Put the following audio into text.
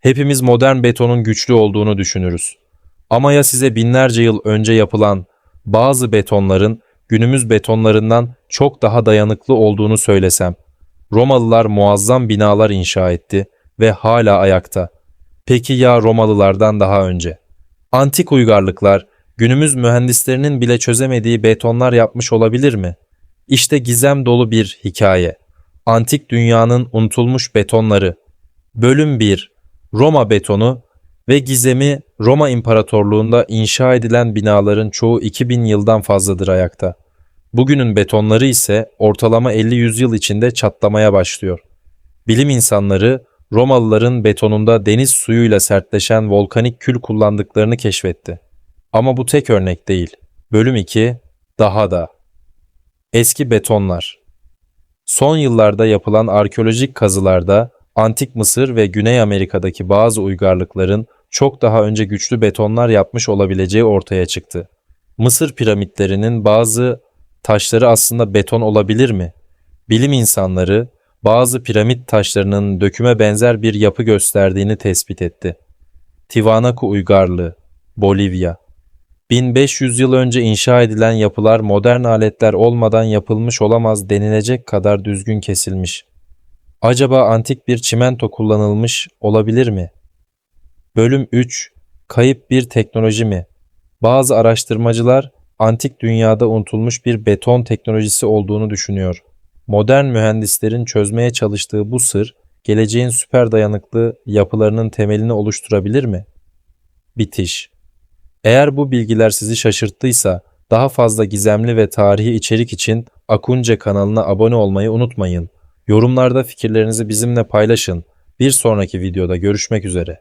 Hepimiz modern betonun güçlü olduğunu düşünürüz. Ama ya size binlerce yıl önce yapılan bazı betonların günümüz betonlarından çok daha dayanıklı olduğunu söylesem? Romalılar muazzam binalar inşa etti ve hala ayakta. Peki ya Romalılardan daha önce? Antik uygarlıklar günümüz mühendislerinin bile çözemediği betonlar yapmış olabilir mi? İşte gizem dolu bir hikaye. Antik dünyanın unutulmuş betonları. Bölüm 1. Roma betonu ve gizemi Roma İmparatorluğunda inşa edilen binaların çoğu 2000 yıldan fazladır ayakta. Bugünün betonları ise ortalama 50-100 yıl içinde çatlamaya başlıyor. Bilim insanları Romalıların betonunda deniz suyuyla sertleşen volkanik kül kullandıklarını keşfetti. Ama bu tek örnek değil. Bölüm 2 daha da. Eski betonlar. Son yıllarda yapılan arkeolojik kazılarda Antik Mısır ve Güney Amerika'daki bazı uygarlıkların çok daha önce güçlü betonlar yapmış olabileceği ortaya çıktı. Mısır piramitlerinin bazı taşları aslında beton olabilir mi? Bilim insanları bazı piramit taşlarının döküme benzer bir yapı gösterdiğini tespit etti. Tiwanaku uygarlığı, Bolivya. 1500 yıl önce inşa edilen yapılar modern aletler olmadan yapılmış olamaz denilecek kadar düzgün kesilmiş. Acaba antik bir çimento kullanılmış olabilir mi? Bölüm 3 Kayıp bir teknoloji mi? Bazı araştırmacılar antik dünyada unutulmuş bir beton teknolojisi olduğunu düşünüyor. Modern mühendislerin çözmeye çalıştığı bu sır, geleceğin süper dayanıklı yapılarının temelini oluşturabilir mi? Bitiş. Eğer bu bilgiler sizi şaşırttıysa, daha fazla gizemli ve tarihi içerik için Akunce kanalına abone olmayı unutmayın. Yorumlarda fikirlerinizi bizimle paylaşın. Bir sonraki videoda görüşmek üzere.